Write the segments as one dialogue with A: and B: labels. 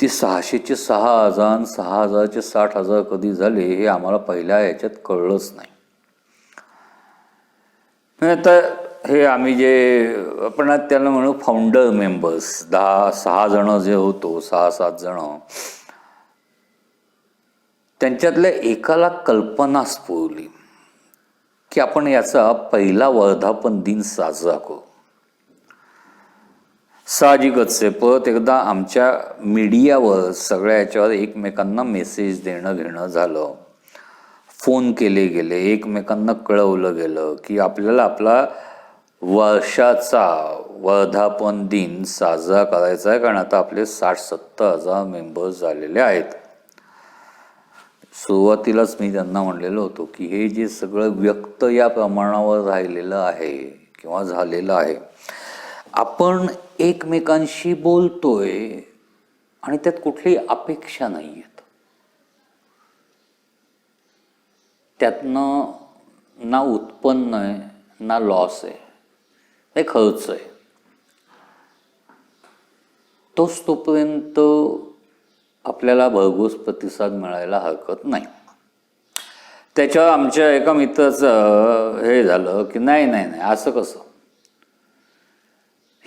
A: ती सहाशेचे सहा हजार सहा हजारचे साठ हजार कधी झाले हे आम्हाला पहिल्या याच्यात कळलंच नाही. आता हे आम्ही जे आपण त्याला म्हणू फाउंडर मेंबर्स दहा सहा जण जे होतो सहा सात जण त्यांच्यातल्या एकाला कल्पना स्फुरली की आपण याचा पहिला वर्धापन दिन साजरा करू. साहजिकच आहे. परत एकदा आमच्या मीडियावर सगळ्या याच्यावर एकमेकांना मेसेज देणं घेणं झालं. फोन केले गेले एकमेकांना कळवलं गेलं की आपल्याला आपला वर्षाचा वर्धापन दिन साजरा करायचा आहे. कारण आता आपले साठ सत्तर हजार मेंबर्स झालेले आहेत. सुरुवातीलाच मी त्यांना म्हणलेलो होतो की हे जे सगळं व्यक्त या प्रमाणावर राहिलेलं आहे किंवा झालेलं आहे आपण एकमेकांशी बोलतोय आणि त्यात कुठलीही अपेक्षा नाही आहेत त्यातनं ना उत्पन्न आहे ना लॉस आहे. हे खर्च आहे. तोच तोपर्यंत आपल्याला भरघोस प्रतिसाद मिळायला हरकत नाही. त्याच्यावर आमच्या एका मित्राचं हे झालं की नाही नाही नाही असं कसं?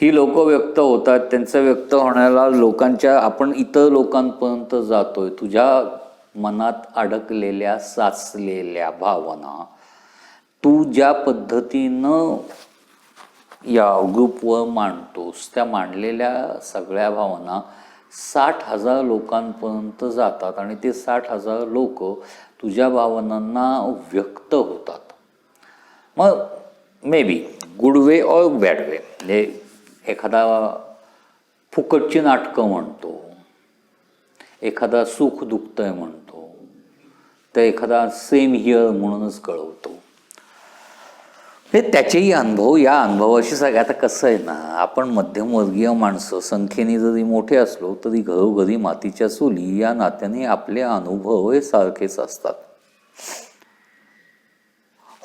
A: ही लोक व्यक्त होतात त्यांचं व्यक्त होण्याला लोकांच्या आपण इतर लोकांपर्यंत जातोय. तुझ्या मनात अडकलेल्या साचलेल्या भावना तू ज्या पद्धतीनं या ग्रुपवर मांडतोस त्या मांडलेल्या सगळ्या भावना साठ हजार लोकांपर्यंत जातात आणि ते साठ हजार लोक तुझ्या भावनांना व्यक्त होतात. मग may be good way or bad way हे एखादा फुकटची नाटकं म्हणतो एखादा सुख दुखतंय म्हणतो तर एखादा सेम हिअर म्हणूनच कळवतो. हे त्याचेही अनुभव या अनुभवाशी सगळ्या आता कसं आहे ना आपण मध्यमवर्गीय माणसं संख्येने जरी मोठे असलो तरी घरोघरी मातीच्या चुली या नात्याने आपले अनुभव हे सारखेच असतात.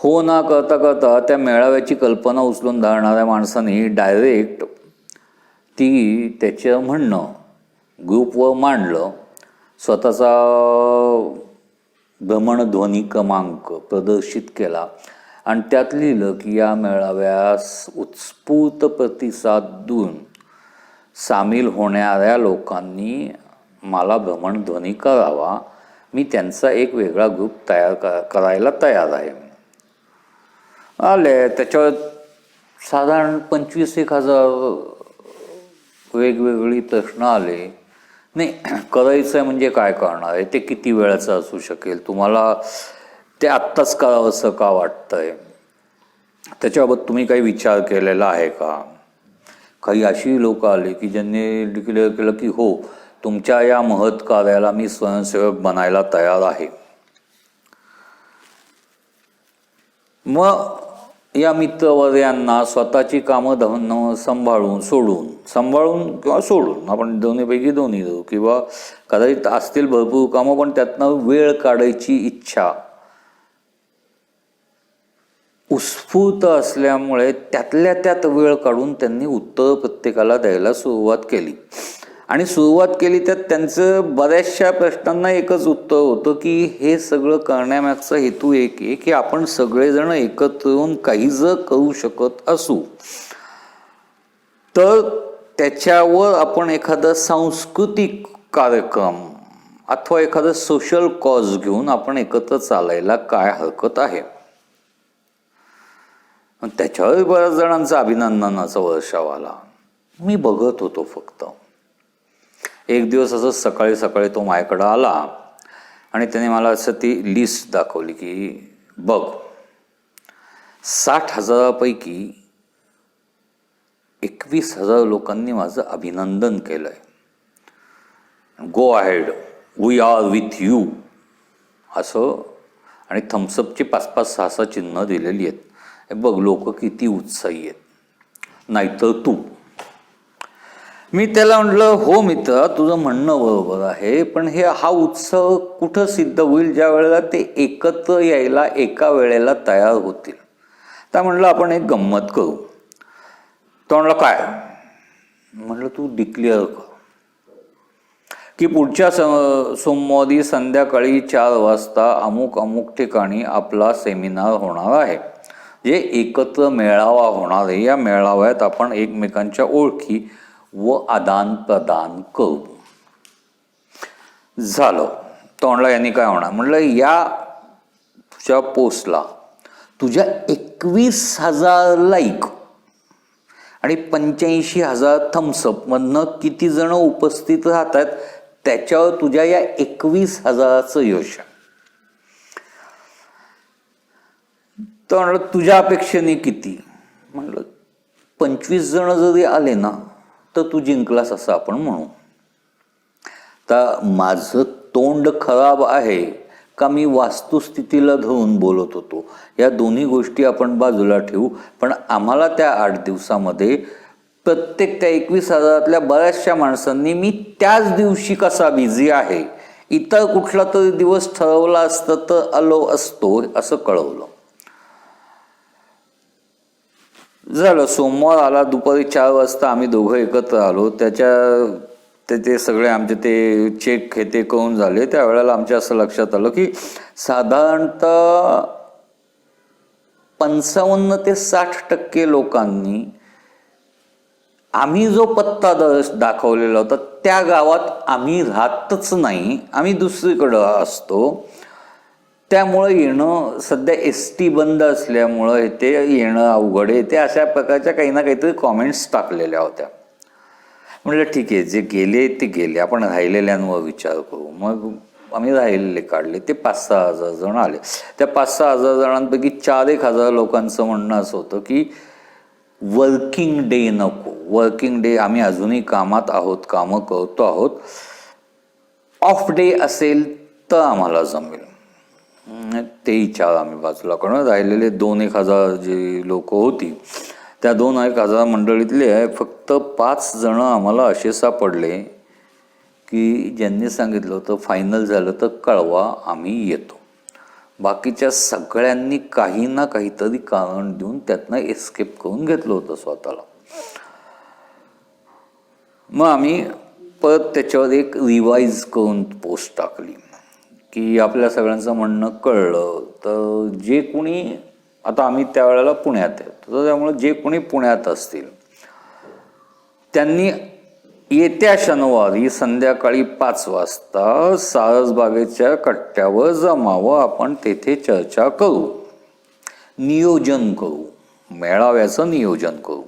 A: हो ना करता करता त्या मेळाव्याची कल्पना उचलून धरणाऱ्या माणसाने डायरेक्ट ती त्याचं म्हणणं ग्रुपवर मांडलं. स्वतःचा भ्रमणध्वनी क्रमांक प्रदर्शित केला. आणि त्यात लिहिलं की या मेळाव्यास उत्स्फूर्त प्रतिसाद देऊन सामील होणाऱ्या लोकांनी मला भ्रमणध्वनी करावा. मी त्यांचा एक वेगळा ग्रुप तयार क करायला तयार आहे. आले त्याच्यावर साधारण पंचवीस एक हजार वेगवेगळी प्रश्न आले. नाही करायचं आहे म्हणजे काय करणार आहे? ते किती वेळाचं असू शकेल? तुम्हाला ते आत्ताच करावंसं का वाटतंय? त्याच्याबाबत तुम्ही काही विचार केलेला आहे का? काही अशी लोक आले की ज्यांनी डिक्लेअर केलं की हो तुमच्या या महत् कार्याला मी स्वयंसेवक बनायला तयार आहे. मग या मित्रवर्यांना स्वतःची कामं धन सांभाळून सोडून सांभाळून किंवा सोडून आपण दोन्हीपैकी दोन्ही देऊ किंवा कदाचित असतील भरपूर कामं पण त्यातनं वेळ काढायची इच्छा. उत्स्फूर्त असल्यामुळे त्यातल्या त्यात वेळ काढून त्यांनी उत्तर प्रत्येकाला द्यायला सुरुवात केली. आणि सुरुवात केली तर त्यांचं बऱ्याचशा प्रश्नांना एकच उत्तर होतं की हे सगळं करण्यामागचा हेतू एक आहे की आपण सगळेजण एकत्र येऊन काही जर करू शकत असू. तर त्याच्यावर आपण एखादा सांस्कृतिक कार्यक्रम अथवा एखादा सोशल कॉज घेऊन आपण एकत्र चालायला काय हरकत आहे? त्याच्यावर बऱ्याच जणांचा अभिनंदनाचा वर्षाव आला मी बघत होतो फक्त. एक दिवस असं सकाळी सकाळी तो माझ्याकडं आला आणि त्याने मला असं ती लिस्ट दाखवली की बघ साठ हजारापैकी एकवीस हजार लोकांनी माझं अभिनंदन केलं आहे go ahead we are with you असं आणि थम्सअपची पाच पाच सहा सहा चिन्ह दिलेली आहेत. हे बघ लोक किती उत्साही आहेत. नाहीतर तू मी त्याला म्हटलं हो मित्र तुझं म्हणणं बरोबर आहे पण हे हा उत्सव कुठं सिद्ध होईल ज्या वेळेला ते एकत्र यायला एका वेळेला तयार होतील? त्या म्हटलं आपण एक गंमत करू. तो म्हणलं काय? म्हटलं तू डिक्लेअर कर. की पुढच्या स- सोमवारी संध्याकाळी चार वाजता अमुक अमुक ठिकाणी आपला सेमिनार होणार आहे जे एकत्र मेळावा होणार आहे. या मेळाव्यात आपण एकमेकांच्या ओळखी व आदान प्रदान करू. झालं. तोंडला यांनी काय होणार म्हणलं या तुझ्या पोस्टला तुझ्या एकवीस हजार लाईक आणि पंच्याऐंशी हजार थम्सअपमधनं किती जण उपस्थित राहतात त्याच्यावर तुझ्या या एकवीस हजाराचं यश आहे. तर म्हणलं तुझ्या अपेक्षेने किती? म्हणलं पंचवीस जण जरी आले ना तर तू जिंकलास असं आपण म्हणू. तर माझं तोंड खराब आहे का मी वास्तुस्थितीला धरून बोलत होतो? या दोन्ही गोष्टी आपण बाजूला ठेवू. पण आम्हाला त्या आठ दिवसामध्ये प्रत्येक त्या एकवीस हजारातल्या बऱ्याचशा माणसांनी मी त्याच दिवशी कसा बिझी आहे? इतर कुठला तरी दिवस ठरवला असतं तर आलो असतो असं कळवलं. झालं सोमवार आला दुपारी चार वाजता आम्ही दोघं एकत्र आलो. त्याच्या ते ते सगळे आमचे ते चेक हे ते करून झाले. त्यावेळेला आमच्या असं लक्षात आलं की साधारणतः पंचावन्न ते साठ टक्के लोकांनी आम्ही जो पत्ता द- दाखवलेला होता त्या गावात आम्ही राहतच नाही. आम्ही दुसरीकडं असतो. त्यामुळं येणं सध्या एस टी बंद असल्यामुळं ते येणं अवघड आहे. ते अशा प्रकारच्या काही ना काहीतरी कॉमेंट्स टाकलेल्या होत्या. म्हटलं ठीक आहे जे गेले ते गेले. आपण राहिलेल्यांवर विचार करू. मग आम्ही राहिलेले काढले. ते पाच सहा हजार जण आले. त्या पाच सहा हजार जणांपैकी चार एक हजार लोकांचं म्हणणं असं होतं की वर्किंग डे नको. वर्किंग डे आम्ही अजूनही कामात आहोत कामं करतो आहोत. ऑफ डे असेल तर आम्हाला जमेल. ते तेही चार आम्ही बाजूला काढून राहिलेले दोन एक हजार जे लोक होती त्या दोन एक हजार मंडळीतले फक्त पाच जणं आम्हाला असे सापडले की ज्यांनी सांगितलं होतं फायनल झालं तर कळवा आम्ही येतो. बाकीच्या सगळ्यांनी काही ना काहीतरी कारण देऊन त्यातनं एस्केप करून घेतलं होतं स्वतःला. मग आम्ही परत त्याच्यावर एक रिवाईज करून पोस्ट टाकली. की आपल्या सगळ्यांचं म्हणणं कळलं तर जे कोणी आता आम्ही त्यावेळेला पुण्यात आहे तर त्यामुळे जे कोणी पुण्यात असतील त्यांनी येत्या शनिवारी संध्याकाळी पाच वाजता सारसबागेच्या कट्ट्यावर जमावं आपण तेथे चर्चा करू नियोजन करू मेळाव्याचं नियोजन करू.